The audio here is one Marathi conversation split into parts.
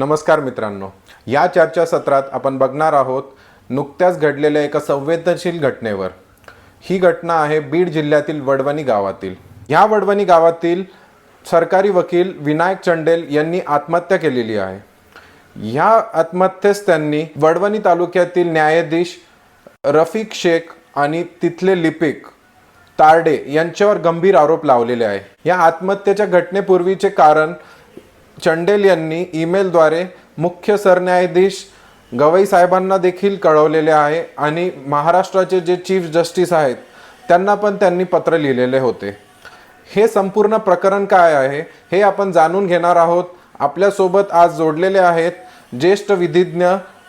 नमस्कार मित्रांनो. या चर्चासत्रात आपण बघणार आहोत नुकत्याच घडलेल्या एका संवेदनशील घटनेवर. ही घटना आहे बीड जिल्ह्यातील वडवणी गावातील. ह्या वडवणी गावातील सरकारी वकील विनायक चंडेल यांनी आत्महत्या केलेली आहे. ह्या आत्महत्येस त्यांनी वडवणी तालुक्यातील न्यायाधीश रफिक शेख आणि तिथले लिपिक तारडे यांच्यावर गंभीर आरोप लावलेले आहे. या आत्महत्येच्या घटनेपूर्वीचे कारण चंडेल यांनी ईमेलद्वारे मुख्य सरन्यायाधीश गवई साहेबांना देखील कळवलेले आहे आणि महाराष्ट्राचे जे चीफ जस्टिस आहेत त्यांना पण त्यांनी पत्र लिहिलेले होते. हे संपूर्ण प्रकरण काय आहे हे आपण जाणून घेणार आहोत. आपल्यासोबत आज जोडलेले आहेत ज्येष्ठ विधिज्ञ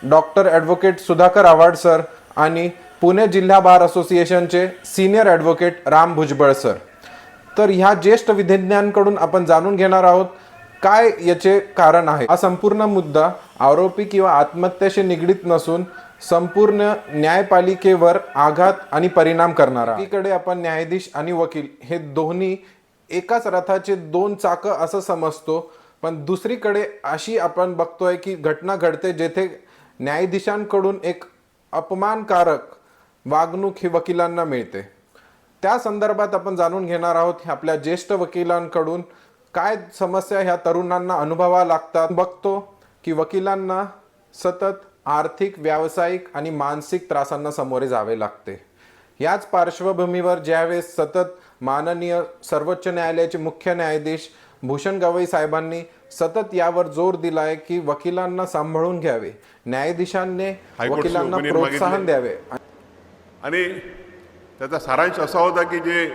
doctor advocate Sudhakar Awhad sir आणि पुणे जिल्हा बार असोसिएशनचे senior advocate Ram Bhujbal sir. तर ह्या ज्येष्ठ विधिज्ञांकडून आपण जाणून घेणार आहोत काय याचे कारण आहे? हा संपूर्ण मुद्दा आरोपी किंवा आत्महत्याशी निगडीत नसून संपूर्ण न्यायपालिकेवर आघात आणि परिणाम करणारा. एकीकडे आपण न्यायाधीश आणि वकील हे दोन्ही एकाच रथाचे दोन चाकं असं समजतो पण दुसरीकडे अशी आपण बघतोय की घटना घडते जेथे न्यायाधीशांकडून एक अपमानकारक वागणूक ही वकिलांना मिळते. त्या संदर्भात आपण जाणून घेणार आहोत आपल्या ज्येष्ठ वकिलांकडून काय समस्या ह्या तरुणांना अनुभवा लागतात? बघतो की वकिलांना सतत आर्थिक व्यावसायिक आणि मानसिक त्रासांना सामोरे जावे लागते. याच पार्श्वभूमीवर ज्यावेळेस सतत माननीय सर्वोच्च न्यायालयाचे मुख्य न्यायाधीश भूषण गवई साहेबांनी सतत यावर जोर दिलाय की वकिलांना सांभाळून घ्यावे. न्यायाधीशांनी वकिलांना प्रोत्साहन. द्यावे. आणि त्याचा सारांश असा होता की जे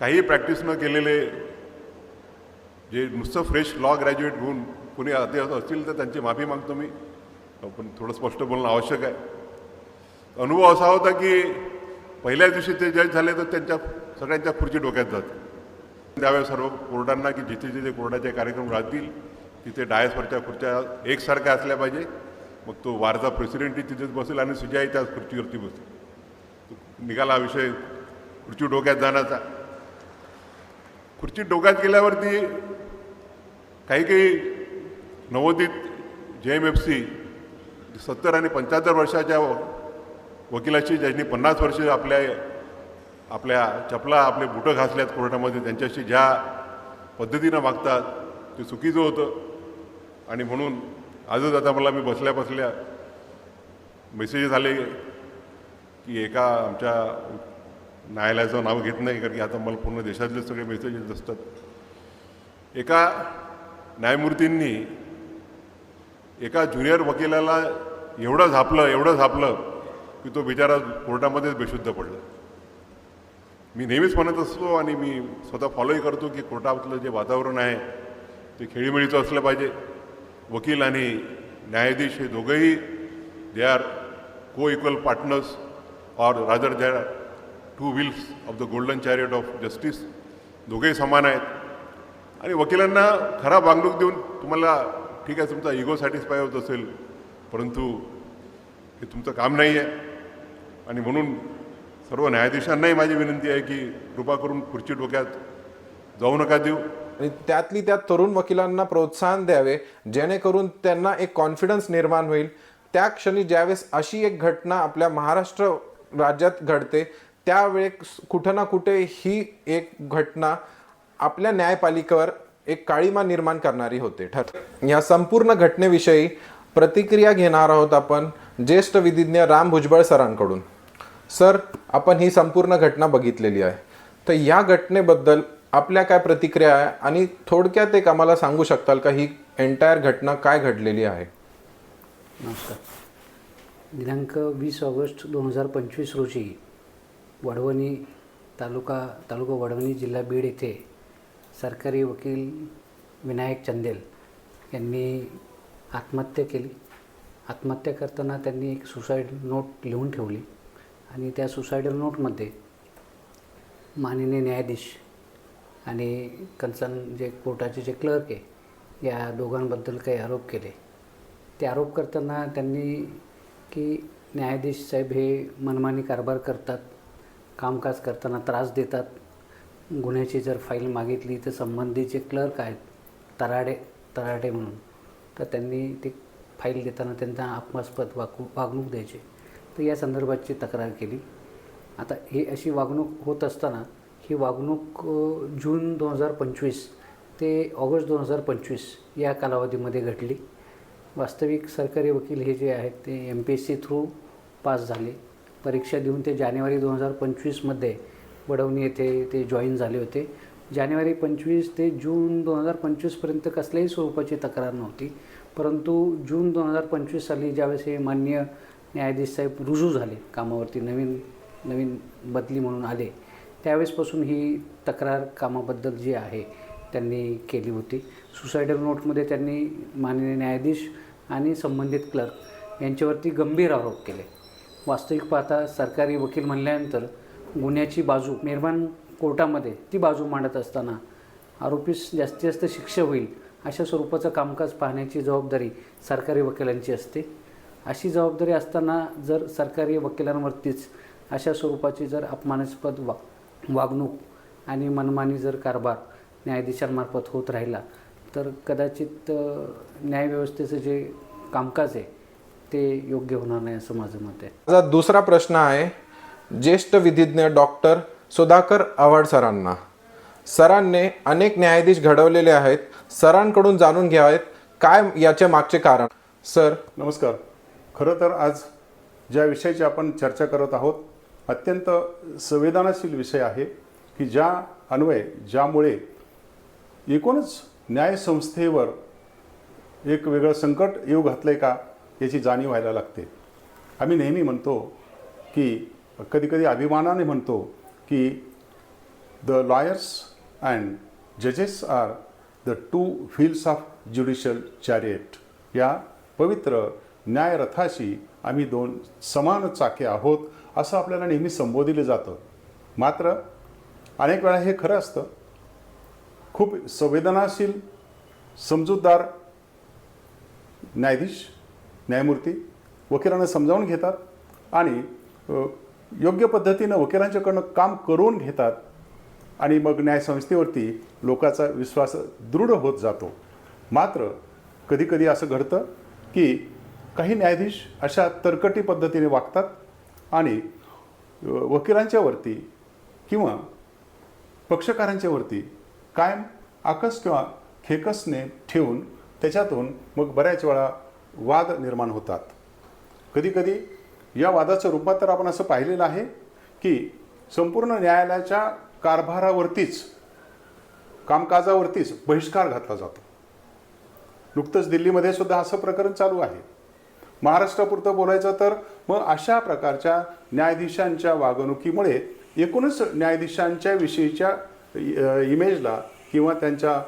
काही प्रॅक्टिस न केलेले जे नुसतं फ्रेश लॉ ग्रॅज्युएट होऊन कुणी अति असतील तर त्यांची माफी मागतो मी. हो, पण थोडं स्पष्ट बोलणं आवश्यक आहे. अनुभव असा होता की पहिल्याच दिवशी ते जज झाले तर त्यांच्या सगळ्यांच्या खुर्ची डोक्यात जाते. त्यावेळेस सर्व कोर्टांना की जिथे जिथे कोर्टाचे कार्यक्रम राहतील तिथे डायसवरच्या खुर्च्या एकसारख्या असल्या पाहिजे. मग तो वारचा प्रेसिडेंटही तिथेच बसेल आणि सुजाई त्याच खुर्चीवरती बसेल. निघाला विषय खुर्ची डोक्यात जाण्याचा. खुर्ची डोक्यात गेल्यावरती काही काही नवोदित जे एम एफ सी सत्तर आणि पंच्याहत्तर वर्षाच्या वकिलाशी ज्यांनी पन्नास वर्ष आपल्या आपल्या चपला आपले बुटं घासल्यात कोर्टामध्ये त्यांच्याशी ज्या पद्धतीनं मागतात ते चुकीचं होतं. आणि म्हणून आजच आता मला मी बसल्या बसल्या मेसेजेस आले की एका आमच्या न्यायालयाचं नाव घेत नाही कारण की आता मला पूर्ण देशातले सगळे मेसेजेस असतात. एका न्यायमूर्तींनी एका ज्युनियर वकिलाला एवढं झापलं एवढं झापलं की तो बिचारा कोर्टामध्येच बेशुद्ध पडला. मी नेहमीच म्हणत असतो आणि मी स्वतः फॉलोही करतो की कोर्टातलं जे वातावरण आहे ते खेळीमेळीचं असलं पाहिजे. वकील आणि न्यायाधीश हे दोघंही they are coequal partners or rather they are two wheels of the golden chariot of justice दोघेही समान आहेत. आणि वकिलांना खराब वागणूक देऊन तुम्हाला ठीक आहे तुमचा इगो सॅटिस्फाय होत असेल परंतु हे तुमचं काम नाही आहे आणि म्हणून सर्व न्यायाधीशांनाही माझी विनंती आहे की कृपा करून खुर्ची डोक्यात जाऊ नका देऊ. आणि त्यातली त्यात तरुण वकिलांना प्रोत्साहन द्यावे जेणेकरून त्यांना एक कॉन्फिडन्स निर्माण होईल. त्या क्षणी ज्यावेळेस अशी एक घटना आपल्या महाराष्ट्र राज्यात घडते त्यावेळेस कुठं ना कुठे ही एक घटना आपल्या न्यायपालिकेवर एक काळीमा निर्माण करणारी होते. ठर. या संपूर्ण घटनेविषयी प्रतिक्रिया घेणार आहोत आपण ज्येष्ठ विधिज्ञ राम भुजबळ सरांकडून. सर आपण ही संपूर्ण घटना बघितलेली आहे. तर या घटनेबद्दल आपल्या काय प्रतिक्रिया आहे आणि थोडक्यात एक आम्हाला सांगू शकताल का ही एंटायर घटना काय घडलेली आहे? नमस्कार. दिनांक वीस ऑगस्ट दोन हजार पंचवीस रोजी वडवणी तालुका तालुका वडवणी जिल्हा बीड येथे सरकारी वकील विनायक चंदेल यांनी आत्महत्या केली. आत्महत्या करताना त्यांनी एक सुसाईड नोट लिहून ठेवली आणि त्या सुसाईडल नोटमध्ये माननीय न्यायाधीश आणि कन्सर्न जे कोर्टाचे जे क्लर्क आहे या दोघांबद्दल काही आरोप केले. ते आरोप करताना त्यांनी की न्यायाधीश साहेब हे मनमानी कारभार करतात कामकाज करताना त्रास देतात गुन्ह्याची जर फाईल मागितली तर संबंधित जे क्लर्क आहेत तराडे तराडे म्हणून. तर त्यांनी ते फाईल देताना त्यांना अपमास्पद वागू वागणूक द्यायचे. तर या संदर्भाची तक्रार केली. आता ही अशी वागणूक होत असताना ही वागणूक जून दोन हजार पंचवीस ते ऑगस्ट दोन हजार पंचवीस या कालावधीमध्ये घडली. वास्तविक सरकारी वकील हे जे आहेत ते M P S C through pass झाले. परीक्षा देऊन ते जानेवारी दोन हजार पंचवीसमध्ये वडवणी येथे ते जॉईन झाले होते. जानेवारी पंचवीस ते जून दोन हजार पंचवीसपर्यंत कसल्याही स्वरूपाची तक्रार नव्हती. परंतु जून दोन हजार पंचवीस साली ज्यावेळेस हे मान्य न्यायाधीश साहेब रुजू झाले कामावरती नवीन नवीन बदली म्हणून आले त्यावेळेसपासून ही तक्रार कामाबद्दल जी आहे त्यांनी केली होती. सुसायडल नोटमध्ये त्यांनी माननीय न्यायाधीश आणि संबंधित क्लर्क यांच्यावरती गंभीर आरोप केले. वास्तविक पाहता सरकारी वकील म्हणल्यानंतर गुन्ह्याची बाजू निर्माण कोर्टामध्ये ती बाजू मांडत असताना आरोपीस जास्तीत जास्त शिक्षा होईल अशा स्वरूपाचं कामकाज पाहण्याची जबाबदारी सरकारी वकिलांची असते. अशी जबाबदारी असताना जर सरकारी वकिलांवरतीच अशा स्वरूपाची जर अपमानास्पद वा वागणूक आणि मनमानी जर कारभार न्यायाधीशांमार्फत होत राहिला तर कदाचित न्यायव्यवस्थेचं जे कामकाज आहे ते योग्य होणार नाही असं माझं मत आहे. माझा दुसरा प्रश्न आहे ज्येष्ठ विधिज्ञ डॉक्टर सुधाकर आव्हाड सरांना. सरांनी अनेक न्यायाधीश घडवलेले आहेत. सरांकडून जाणून घ्यावेत काय याच्या मागचे कारण. सर. नमस्कार. खरं तर आज ज्या विषयाची आपण चर्चा करत आहोत अत्यंत संवेदनाशील विषय आहे की ज्या अन्वय ज्यामुळे एकूणच न्यायसंस्थेवर एक वेगळं संकट येऊ घातलं आहे का याची जाणीव व्हायला लागते. आम्ही नेहमी म्हणतो की कधीकधी अभिमानाने म्हणतो की द लॉयर्स अँड जजेस are the two wheels of judicial chariot या पवित्र न्यायरथाशी आम्ही दोन समान चाके आहोत असं आपल्याला नेहमी संबोधिलं जातं. मात्र अनेक वेळा हे खरं असतं. खूप संवेदनाशील समजूतदार न्यायाधीश न्यायमूर्ती वकिलांना समजावून घेतात आणि योग्य पद्धतीनं वकिलांच्याकडनं काम करून घेतात आणि मग न्यायसंस्थेवरती लोकांचा विश्वास दृढ होत जातो. मात्र कधीकधी असं घडतं की काही न्यायाधीश अशा तरकटी पद्धतीने वागतात आणि वकिलांच्यावरती किंवा पक्षकारांच्यावरती कायम आकस किंवा खेकसने ठेवून त्याच्यातून मग बऱ्याच वेळा वाद निर्माण होतात. कधीकधी या वादाचं रूपांतर आपण असं पाहिलेलं आहे की संपूर्ण न्यायालयाच्या कारभारावरतीच कामकाजावरतीच बहिष्कार घातला जातो. नुकतंच दिल्लीमध्ये सुद्धा असं प्रकरण चालू आहे. महाराष्ट्रापुरतं बोलायचं तर मग अशा प्रकारच्या न्यायाधीशांच्या वागणुकीमुळे एकूणच न्यायाधीशांच्या विषयीच्या इमेजला किंवा त्यांच्या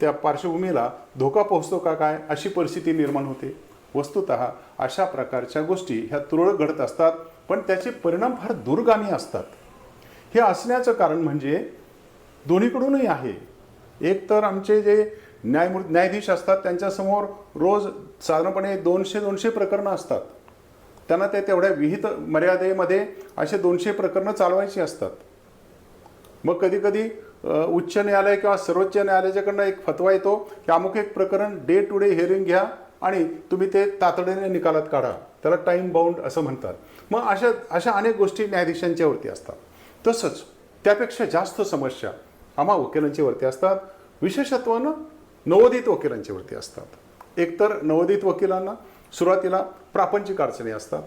त्या पार्श्वभूमीला धोका पोहोचतो का काय अशी परिस्थिती निर्माण होते. वस्तुत अशा प्रकारच्या गोष्टी ह्या तुरळ घडत असतात पण त्याचे परिणाम फार दूरगामी असतात. हे असण्याचं कारण म्हणजे दोन्हीकडूनही आहे. एक तर आमचे जे न्यायमूर् न्यायाधीश असतात त्यांच्यासमोर रोज साधारणपणे दोनशे दोनशे प्रकरणं असतात. त्यांना ते तेवढ्या विहित मर्यादेमध्ये असे दोनशे प्रकरणं चालवायची असतात. मग कधीकधी उच्च न्यायालय किंवा सर्वोच्च न्यायालयाच्याकडनं एक फतवा येतो की अमुक एक प्रकरण डे टू डे हिअरिंग घ्या आणि तुम्ही ते तातडीने निकालात काढा. त्याला टाईम बाउंड असं म्हणतात. मग अशा अशा अनेक गोष्टी न्यायाधीशांच्या वरती असतात. तसंच त्यापेक्षा जास्त समस्या आम्हा वकिलांच्या वरती असतात. विशेषत्वानं नवोदित वकिलांच्या वरती असतात. एकतर नवोदित वकिलांना सुरुवातीला प्रापंचिक अडचणी असतात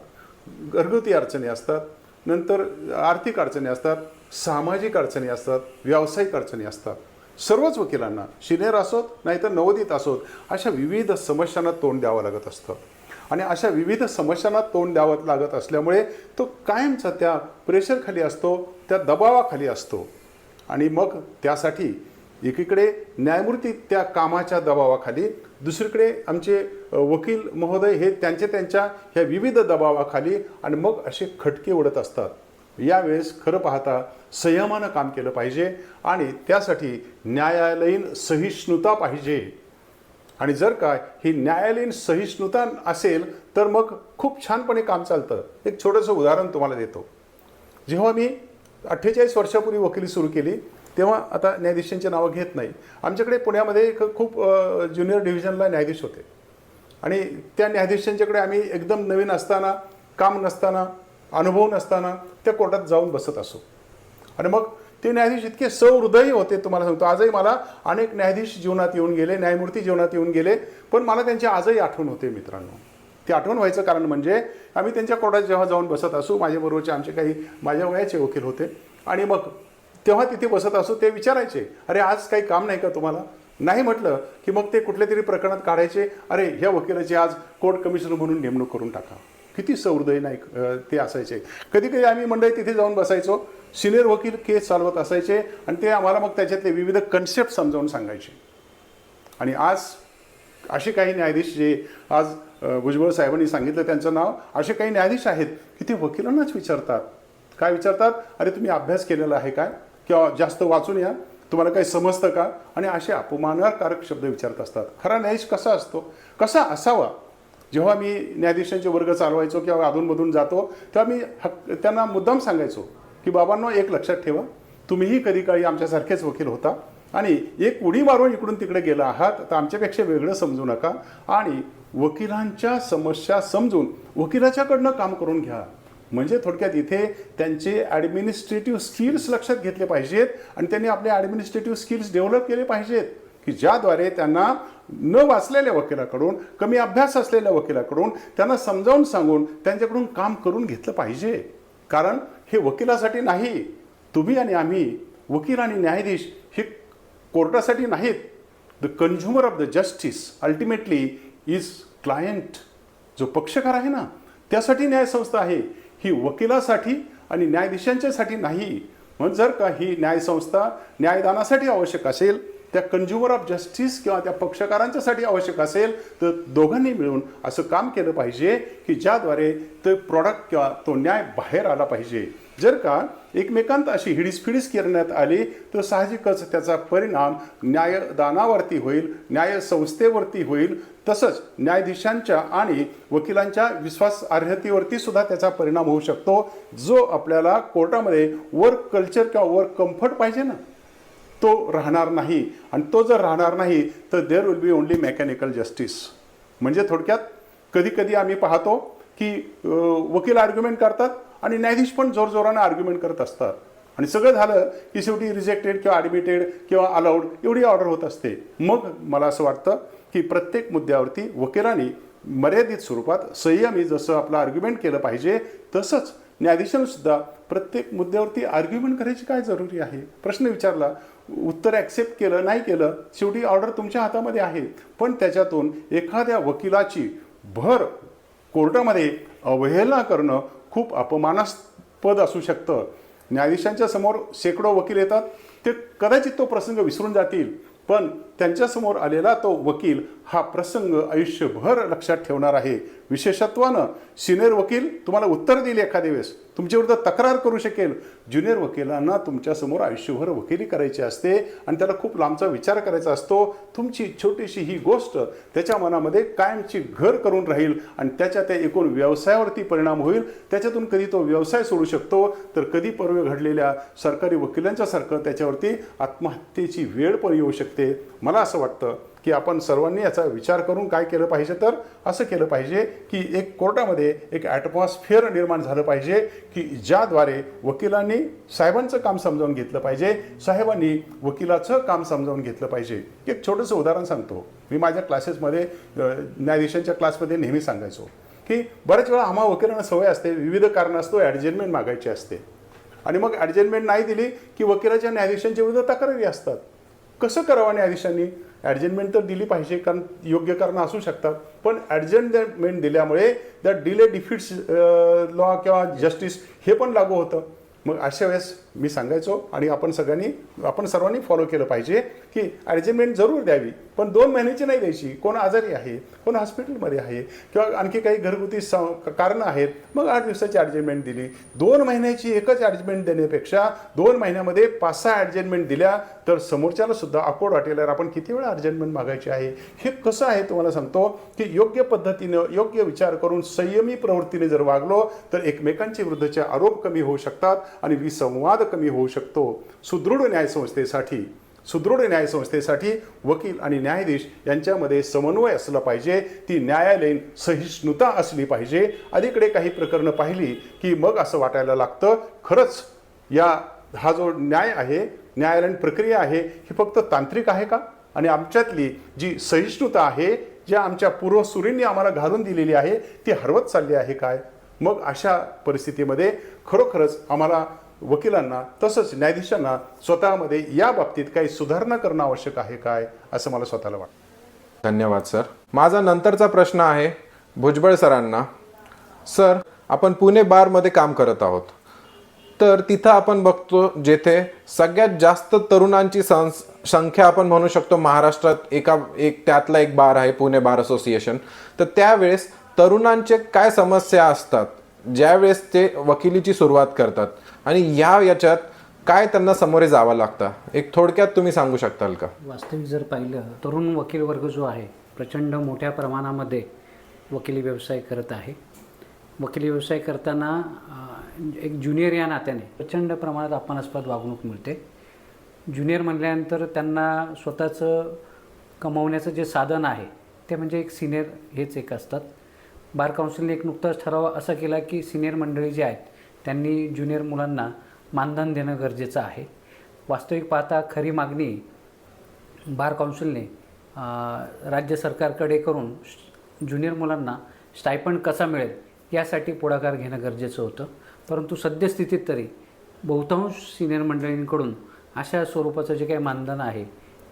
घरगुती अडचणी असतात नंतर आर्थिक अडचणी असतात सामाजिक अडचणी असतात व्यावसायिक अडचणी असतात. सर्वच वकिलांना शिनेर असोत नाहीतर नवोदित असोत अशा विविध समस्यांना तोंड द्यावं लागत असतं. आणि अशा विविध समस्यांना तोंड द्यावं लागत असल्यामुळे तो कायमचा त्या प्रेशरखाली असतो त्या दबावाखाली असतो. आणि मग त्यासाठी एकीकडे न्यायमूर्ती त्या कामाच्या दबावाखाली दुसरीकडे आमचे वकील महोदय हे त्यांच्या त्यांच्या ह्या विविध दबावाखाली आणि मग असे खटके उडत असतात. यावेळेस खरं पाहता संयमानं काम केलं पाहिजे आणि त्यासाठी न्यायालयीन सहिष्णुता पाहिजे. आणि जर का ही न्यायालयीन सहिष्णुता असेल तर मग खूप छानपणे काम चालतं. एक छोटंसं उदाहरण तुम्हाला देतो. जेव्हा मी अठ्ठेचाळीस वर्षापूर्वी वकिली सुरू केली तेव्हा आता न्यायाधीशांची नावं घेत नाही. आमच्याकडे पुण्यामध्ये एक खूप ज्युनियर डिव्हिजनला न्यायाधीश होते. आणि त्या न्यायाधीशांच्याकडे आम्ही एकदम नवीन असताना काम नसताना अनुभव नसताना त्या कोर्टात जाऊन बसत असो. आणि मग ते न्यायाधीश इतके सहृदयी होते तुम्हाला सांगतो आजही मला अनेक न्यायाधीश जीवनात येऊन गेले न्यायमूर्ती जीवनात येऊन गेले पण मला त्यांची आजही आठवण होते मित्रांनो. ती आठवण व्हायचं कारण म्हणजे आम्ही त्यांच्या कोर्टात जेव्हा जाऊन बसत असू माझ्याबरोबरचे आमचे काही माझ्या वयाचे वकील होते. आणि मग तेव्हा तिथे बसत असू ते विचारायचे अरे आज काही काम नाही का तुम्हाला? नाही म्हटलं की मग ते कुठल्या तरी प्रकरणात काढायचे अरे ह्या वकिलाची आज कोर्ट कमिशनर म्हणून नेमणूक करून टाका. किती सौहृदय नाही ते असायचे. कधी कधी आम्ही मंडळी तिथे जाऊन बसायचो सिनियर वकील केस चालवत असायचे आणि ते आम्हाला मग त्याच्यातले विविध कन्सेप्ट समजावून सांगायचे. आणि आज असे काही न्यायाधीश जे आज भुजबळ साहेबांनी सांगितलं त्यांचं नाव असे काही न्यायाधीश आहेत की ते वकिलांनाच विचारतात. काय विचारतात? अरे तुम्ही अभ्यास केलेला आहे काय किंवा जास्त वाचून या. तुम्हाला काही समजतं का? आणि असे अपमानकारक शब्द विचारत असतात. खरा न्यायाधीश कसा असतो? कसा असावा? जेव्हा मी न्यायाधीशांचे वर्ग चालवायचो किंवा अधूनमधून जातो तेव्हा मी हक त्यांना मुद्दाम सांगायचो की बाबांनो एक लक्षात ठेवा. तुम्हीही कधी काळी आमच्यासारखेच वकील होता आणि एक उडी मारून इकडून तिकडे गेला आहात तर आमच्यापेक्षा वेगळं समजू नका आणि वकिलांच्या समस्या समजून वकिलाच्याकडनं काम करून घ्या. म्हणजे थोडक्यात इथे त्यांचे ॲडमिनिस्ट्रेटिव्ह स्किल्स लक्षात घेतले पाहिजेत आणि त्यांनी आपले ॲडमिनिस्ट्रेटिव्ह स्किल्स डेव्हलप केले पाहिजेत की ज्याद्वारे त्यांना न वाचलेल्या वकिलाकडून कमी अभ्यास असलेल्या वकिलाकडून त्यांना समजावून सांगून त्यांच्याकडून काम करून घेतलं पाहिजे. कारण हे वकिलासाठी नाही. तुम्ही आणि आम्ही वकील आणि न्यायाधीश हे कोर्टासाठी नाहीत. The consumer of the justice ultimately is client जो पक्षकार आहे ना त्यासाठी न्यायसंस्था आहे. ही वकिलासाठी आणि न्यायाधीशांच्यासाठी नाही. म्हणून जर का ही न्यायसंस्था न्यायदानासाठी आवश्यक असेल त्या कन्झ्युमर ऑफ जस्टिस किंवा त्या पक्षकारांच्यासाठी आवश्यक असेल तर दोघांनी मिळून असं काम केलं पाहिजे की ज्याद्वारे ते प्रॉडक्ट किंवा तो न्याय बाहेर आला पाहिजे. जर का एकमेकांत अशी हिडीसफिडीस करण्यात आली तर साहजिकच त्याचा परिणाम न्यायदानावरती होईल न्यायसंस्थेवरती होईल तसंच न्यायाधीशांच्या आणि वकिलांच्या विश्वासार्हतेवरती सुद्धा त्याचा परिणाम होऊ शकतो. जो आपल्याला कोर्टामध्ये वर्क कल्चर किंवा वर्क कम्फर्ट पाहिजे ना. तो राहणार नाही. आणि तो जर राहणार नाही तर there will be only mechanical justice म्हणजे थोडक्यात कधी कधी आम्ही पाहतो की वकील आर्ग्युमेंट करतात आणि न्यायाधीश पण जोरजोरानं आर्ग्युमेंट करत असतात. आणि सगळं झालं की शेवटी रिजेक्टेड किंवा ॲडमिटेड किंवा अलाउड एवढी ऑर्डर होत असते. मग मला असं वाटतं की प्रत्येक मुद्द्यावरती वकिलांनी मर्यादित स्वरूपात संयमी जसं आपलं आर्ग्युमेंट केलं पाहिजे तसंच न्यायाधीशांनी सुद्धा प्रत्येक मुद्द्यावरती आर्ग्युमेंट करायची काय जरुरी आहे? प्रश्न विचारला उत्तर ॲक्सेप्ट केलं नाही केलं शेवटी ऑर्डर तुमच्या हातामध्ये आहे. पण त्याच्यातून एखाद्या वकिलाची भर कोर्टामध्ये अवहेलना करणं खूप अपमानास्पद असू शकतं. न्यायाधीशांच्या समोर शेकडो वकील येतात. ते कदाचित तो प्रसंग विसरून जातील. पण त्यांच्यासमोर आलेला तो वकील हा प्रसंग आयुष्यभर लक्षात ठेवणार आहे. विशेषत्वानं सिनियर वकील तुम्हाला उत्तर देईल एखाद्या वेळेस. तुमच्याविरुद्ध तक्रार करू शकेल. ज्युनियर वकिलांना तुमच्यासमोर आयुष्यभर वकिली करायची असते आणि त्याला खूप लांबचा विचार करायचा असतो. तुमची छोटीशी ही गोष्ट त्याच्या मनामध्ये कायमची घर करून राहील आणि त्याच्या त्या एकूण व्यवसायावरती परिणाम होईल. त्याच्यातून कधी तो व्यवसाय सोडू शकतो. तर कधी पर्व घडलेल्या सरकारी वकिलांच्यासारखं त्याच्यावरती आत्महत्येची वेळ पण येऊ शकते. मला असं वाटतं की आपण सर्वांनी याचा विचार करून काय केलं पाहिजे तर असं केलं पाहिजे की एक कोर्टामध्ये एक ॲटमॉस्फिअर निर्माण झालं पाहिजे की ज्याद्वारे वकिलांनी साहेबांचं काम समजावून घेतलं पाहिजे साहेबांनी वकिलाचं काम समजावून घेतलं पाहिजे. एक छोटंसं उदाहरण सांगतो. मी माझ्या क्लासेसमध्ये न्यायाधीशांच्या क्लासमध्ये नेहमी सांगायचो की बऱ्याच वेळा आम्हा वकिलांना सवय असते विविध कारण असतो ॲडजस्टमेंट मागायची असते. आणि मग ॲडजस्टमेंट नाही दिली की वकिलाच्या न्यायाधीशांच्या विरुद्ध तक्रारी असतात. कसं करावं न्यायाधीशांनी ॲडजस्टमेंट तर दिली पाहिजे कारण योग्य कारणं असू शकतात. पण ॲडजस्टमेंट दिल्यामुळे त्या डिले डिफिट्स लॉ किंवा जस्टिस हे पण लागू होतं. मग अशा वेळेस मी सांगायचो आणि आपण सगळ्यांनी आपण सर्वांनी फॉलो केलं पाहिजे की ॲडजमेंट जरूर द्यावी. पण दोन महिन्याची नाही द्यायची. कोण आजारी आहे? कोण हॉस्पिटलमध्ये आहे? किंवा आणखी काही घरगुती स कारणं आहेत? मग आठ दिवसाची ॲडजमेंट दिली. दोन महिन्याची एकच ॲडजमेंट देण्यापेक्षा दोन महिन्यामध्ये पाच सहा ॲडजमेंट दिल्या तर समोरच्याला सुद्धा अकोड वाटेल. आपण किती वेळा ॲडजमेंट मागायची आहे? हे कसं आहे तुम्हाला सांगतो की योग्य पद्धतीनं योग्य विचार करून संयमी प्रवृत्तीने जर वागलो तर एकमेकांचे विरुद्धचे आरोप कमी होऊ शकतात आणि विसंवाद कमी होऊ शकतो. सुदृढ न्यायसंस्थेसाठी सुदृढ न्यायसंस्थेसाठी वकील आणि न्यायाधीश यांच्यामध्ये समन्वय असला पाहिजे. ती न्यायालयीन सहिष्णुता असली पाहिजे. अलीकडे काही प्रकरणं पाहिली की मग असं वाटायला लागतं खरंच या हा जो न्याय आहे न्यायालयीन प्रक्रिया आहे ही फक्त तांत्रिक आहे का? आणि आमच्यातली जी सहिष्णुता आहे ज्या आमच्या पूर्वसुरींनी आम्हाला घालून दिलेली आहे ती हरवत चालली आहे काय? मग अशा परिस्थितीमध्ये खरोखरच आम्हाला वकिलांना तसंच न्यायाधीशांना स्वतःमध्ये या बाबतीत काही सुधारणा करणं आवश्यक आहे काय असं मला स्वतःला वाटतं. धन्यवाद सर. माझा नंतरचा प्रश्न आहे भुजबळ सरांना. सर आपण पुणे बारमध्ये काम करत आहोत. तर तिथं आपण बघतो जेथे सगळ्यात जास्त तरुणांची संस संख्या आपण म्हणू शकतो महाराष्ट्रात एका एक त्यातला एक बार आहे पुणे बार असोसिएशन. तर त्यावेळेस तरुणांचे काय समस्या असतात? ज्यावेळेस ते वकिलीची सुरुवात करतात. आणि या याच्यात काय त्यांना सामोरे जावं लागतं? एक थोडक्यात तुम्ही सांगू शकताल का? वास्तविक जर पाहिलं तरुण वकील वर्ग जो आहे प्रचंड मोठ्या प्रमाणामध्ये वकिली व्यवसाय करत आहे. वकिली व्यवसाय करताना एक ज्युनियर या नात्याने प्रचंड प्रमाणात अपमानास्पद वागणूक मिळते. ज्युनियर म्हणल्यानंतर त्यांना स्वतःचं कमवण्याचं जे साधन आहे ते म्हणजे एक सिनियर हेच एक असतात. बार काउन्सिलने एक नुकताच ठराव असा केला की सिनियर मंडळी जे आहेत त्यांनी ज्युनियर मुलांना मानधन देणं गरजेचं आहे. वास्तविक पाहता खरी मागणी बार काउन्सिलने राज्य सरकारकडे करून ज्युनियर मुलांना स्टायपंड कसा मिळेल यासाठी पुढाकार घेणं गरजेचं होतं. परंतु सद्यस्थितीत तरी बहुतांश सिनियर मंडळींकडून अशा स्वरूपाचं जे काही मानधन आहे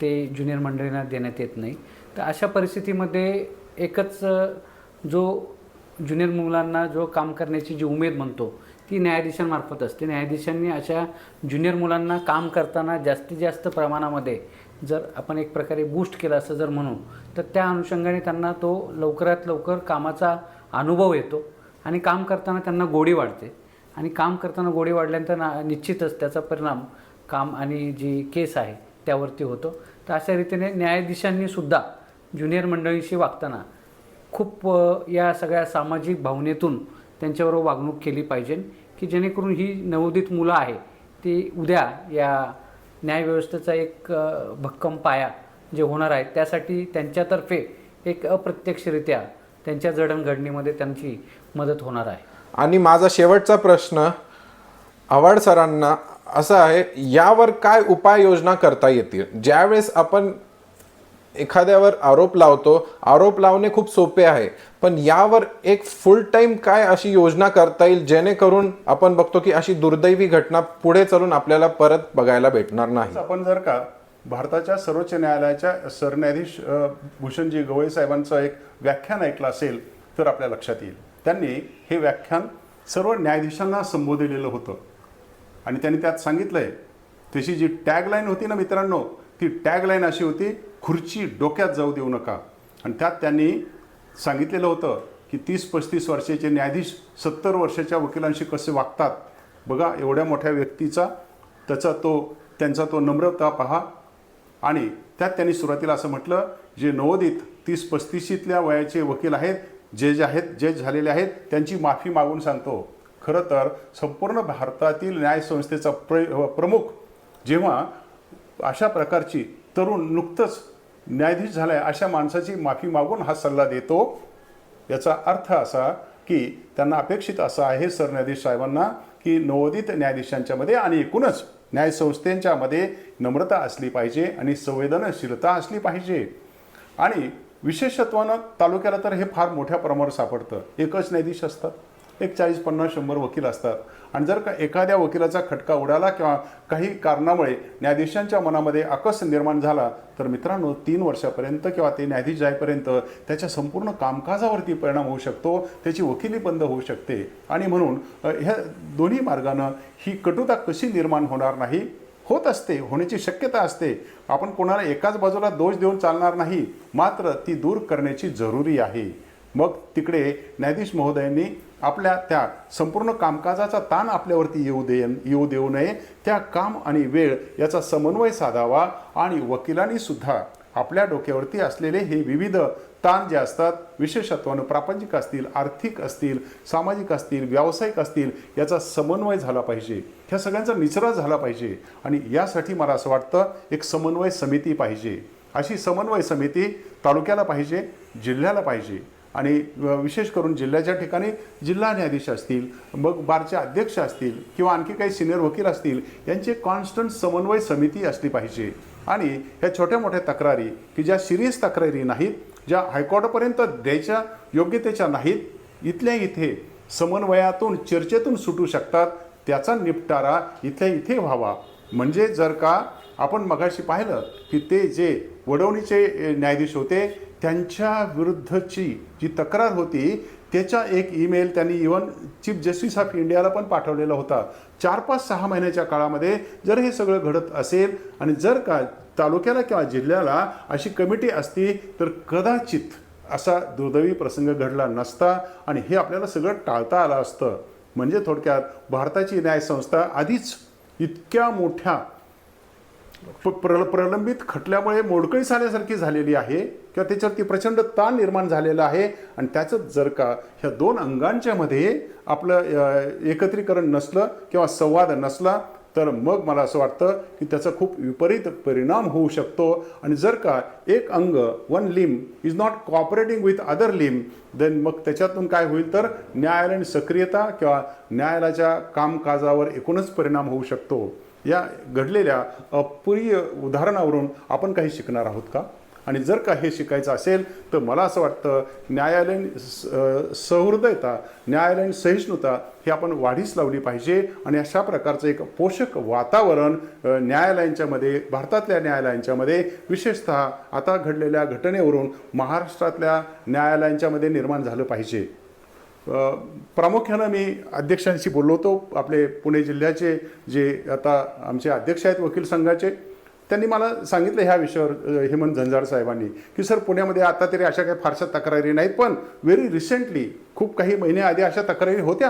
ते ज्युनियर मंडळींना देण्यात येत नाही. तर अशा परिस्थितीमध्ये एकच जो ज्युनियर मुलांना जो काम करण्याची जी उमेद म्हणतो ती न्यायाधीशांमार्फत असते. न्यायाधीशांनी अशा ज्युनियर मुलांना काम करताना जास्तीत जास्त प्रमाणामध्ये जर आपण एक प्रकारे बूस्ट केलं असं जर म्हणू तर त्या अनुषंगाने त्यांना तो लवकरात लवकर कामाचा अनुभव येतो आणि काम करताना त्यांना गोडी वाढते. आणि काम करताना गोडी वाढल्यानंतर ना निश्चितच त्याचा परिणाम काम आणि जी केस आहे त्यावरती होतो. तर अशा रीतीने न्यायाधीशांनीसुद्धा ज्युनियर मंडळींशी वागताना खूप या सगळ्या सामाजिक भावनेतून त्यांच्याबरोबर वागणूक केली पाहिजे की जेणेकरून ही नवोदित मुलं आहे ती उद्या या न्यायव्यवस्थेचा एक भक्कम पाया जे होणार आहे त्यासाठी त्यांच्यातर्फे एक अप्रत्यक्षरित्या त्यांच्या जडणघडणीमध्ये त्यांची मदत होणार आहे. आणि माझा शेवटचा प्रश्न आव्हाड सरांना असा आहे यावर काय उपाययोजना करता येतील? ज्यावेळेस आपण एखाद्यावर आरोप लावतो आरोप लावणे खूप सोपे आहे. पण यावर एक फुल टाईम काय अशी योजना करता येईल जेणेकरून आपण बघतो की अशी दुर्दैवी घटना पुढे चालून आपल्याला परत बघायला भेटणार नाही. आपण जर का भारताच्या सर्वोच्च न्यायालयाच्या सरन्यायाधीश भूषणजी गवई साहेबांचं एक व्याख्यान ऐकलं असेल तर आपल्या लक्षात येईल. त्यांनी हे व्याख्यान सर्व न्यायाधीशांना संबोधिलेलं होतं. आणि त्यांनी त्यात सांगितलंय त्याची जी टॅगलाईन होती ना मित्रांनो ती टॅगलाईन अशी होती खुर्ची डोक्यात जाऊ देऊ नका. आणि त्यात त्यांनी सांगितलेलं होतं की तीस पस्तीस वर्षाचे न्यायाधीश सत्तर वर्षाच्या वकिलांशी कसे वागतात. बघा एवढ्या मोठ्या व्यक्तीचा त्याचा तो त्यांचा तो नम्रता पहा. आणि त्यात त्यांनी सुरुवातीला असं म्हटलं जे नवोदित तीस पस्तीशीतल्या वयाचे वकील आहेत जे जे आहेत जे झालेले आहेत त्यांची माफी मागून सांगतो. खरं तर संपूर्ण भारतातील न्यायसंस्थेचा प्र प्रमुख जेव्हा अशा प्रकारची तरुण नुकतंच न्यायाधीश झालाय अशा माणसाची माफी मागून हा सल्ला देतो. याचा अर्थ असा की त्यांना अपेक्षित असं आहे सरन्यायाधीश साहेबांना की नवोदित न्यायाधीशांच्यामध्ये आणि एकूणच न्यायसंस्थेच्यामध्ये नम्रता असली पाहिजे आणि संवेदनशीलता असली पाहिजे. आणि विशेषत्वानं तालुक्याला तर हे फार मोठ्या प्रमाणावर सापडतं. एकच न्यायाधीश असतात. एक चाळीस पन्नास शंभर वकील असतात. आणि जर का एखाद्या वकिलाचा खटका उडाला किंवा काही कारणामुळे न्यायाधीशांच्या मनामध्ये आकस निर्माण झाला तर मित्रांनो तीन वर्षापर्यंत किंवा ते न्यायाधीश जाईपर्यंत त्याच्या संपूर्ण कामकाजावरती परिणाम होऊ शकतो त्याची वकिली बंद होऊ शकते. आणि म्हणून ह्या दोन्ही मार्गानं ही कटुता कशी निर्माण होणार नाही? होत असते होण्याची शक्यता असते. आपण कोणाला एकाच बाजूला दोष देऊन चालणार नाही मात्र ती दूर करण्याची जरुरी आहे. मग तिकडे न्यायाधीश महोदयांनी आपल्या त्या संपूर्ण कामकाजाचा ताण आपल्यावरती येऊ दे येऊ देऊ नये. त्या काम आणि वेळ याचा समन्वय साधावा आणि वकिलांनी सुद्धा आपल्या डोक्यावरती असलेले हे विविध ताण जे असतात विशेषत्वानं प्रापंचिक असतील आर्थिक असतील सामाजिक असतील व्यावसायिक असतील याचा समन्वय झाला पाहिजे. ह्या सगळ्यांचा निचरा झाला पाहिजे आणि यासाठी मला असं वाटतं एक समन्वय समिती पाहिजे. अशी समन्वय समिती तालुक्याला पाहिजे जिल्ह्याला पाहिजे. आणि विशेष करून जिल्ह्याच्या ठिकाणी जिल्हा न्यायाधीश असतील मग बारचे अध्यक्ष असतील किंवा आणखी काही सिनियर वकील असतील यांची कॉन्स्टंट समन्वय समिती असली पाहिजे. आणि ह्या छोट्या मोठ्या तक्रारी की ज्या सिरियस तक्रारी नाहीत ज्या हायकोर्टापर्यंत द्यायच्या योग्यतेच्या नाहीत इथल्या इथे समन्वयातून चर्चेतून सुटू शकतात त्याचा निपटारा इथल्या इथे व्हावा. म्हणजे जर का आपण मगाशी पाहिलं की ते जे वडवणीचे न्यायाधीश होते त्यांच्या विरुद्धची जी तक्रार होती त्याचा एक ईमेल त्यांनी इवन चीफ जस्टिस ऑफ इंडियाला पण पाठवलेला होता. चार पाच सहा महिन्याच्या काळामध्ये जर हे सगळं घडत असेल आणि जर का तालुक्याला किंवा जिल्ह्याला अशी कमिटी असती तर कदाचित असा दुर्दैवी प्रसंग घडला नसता आणि हे आपल्याला सगळं टाळता आलं असतं. म्हणजे थोडक्यात भारताची न्यायसंस्था आधीच इतक्या मोठ्या प्र प्रलंबित खटल्यामुळे मोडकळी साल्यासारखी झालेली आहे किंवा त्याच्यावरती प्रचंड ताण निर्माण झालेला आहे. आणि त्याचं जर का ह्या दोन अंगांच्या मध्ये आपलं एकत्रीकरण नसलं किंवा संवाद नसला तर मग मला असं वाटतं की त्याचा खूप विपरीत परिणाम होऊ शकतो. आणि जर का एक अंग one limb is not cooperating with other limb then मग त्याच्यातून काय होईल तर न्यायालयीन सक्रियता किंवा न्यायालयाच्या कामकाजावर एकूणच परिणाम होऊ शकतो. या घडलेल्या अप्रिय उदाहरणावरून आपण काही शिकणार आहोत का? आणि जर का हे शिकायचं असेल तर मला असं वाटतं न्यायालयीन स- सहृदयता न्यायालयीन सहिष्णुता ही आपण वाढीस लावली पाहिजे. आणि अशा प्रकारचं एक पोषक वातावरण न्यायालयांच्यामध्ये भारतातल्या न्यायालयांच्यामध्ये विशेषतः आता घडलेल्या घटनेवरून महाराष्ट्रातल्या न्यायालयांच्यामध्ये निर्माण झालं पाहिजे. प्रामुख्यानं मी अध्यक्षांशी बोललो होतो. आपले पुणे जिल्ह्याचे जे आता आमचे अध्यक्ष आहेत वकील संघाचे त्यांनी मला सांगितलं ह्या विषयावर हेमंत झंझाड साहेबांनी की सर पुण्यामध्ये आता तरी अशा काही फारशा तक्रारी नाहीत पण व्हेरी रिसेंटली खूप काही महिन्याआधी अशा तक्रारी होत्या.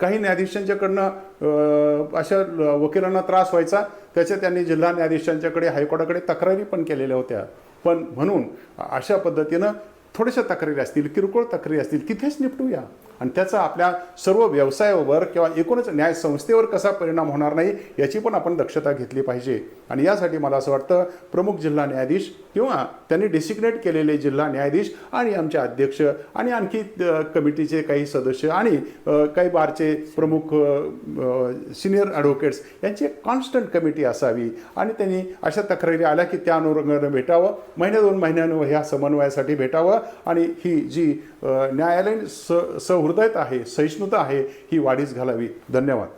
काही न्यायाधीशांच्याकडनं अशा वकिलांना त्रास व्हायचा. त्याच्या त्यांनी जिल्हा न्यायाधीशांच्याकडे हायकोर्टाकडे तक्रारी पण केलेल्या होत्या. पण म्हणून अशा पद्धतीनं थोड्याशा तक्रारी असतील किरकोळ तक्रारी असतील तिथेच निपटूया. आणि त्याचा आपल्या सर्व व्यवसायावर किंवा एकूणच न्याय संस्थेवर कसा परिणाम होणार नाही याची पण आपण दक्षता घेतली पाहिजे. आणि यासाठी मला असं वाटतं प्रमुख जिल्हा न्यायाधीश किंवा त्यांनी डेसिग्नेट केलेले जिल्हा न्यायाधीश आणि आमचे अध्यक्ष आणि आणखी कमिटीचे काही सदस्य आणि काही बारचे प्रमुख सिनियर ॲडव्होकेट्स यांची एक कॉन्स्टंट कमिटी असावी. आणि त्यांनी अशा तक्रारी आल्या की त्या अनुषंगानं भेटावं महिन्या दोन महिन्यानं ह्या समन्वयासाठी भेटावं आणि ही जी न्यायालयीन स सहृदयता आहे सहिष्णुता आहे ही वाढीस घालावी. धन्यवाद.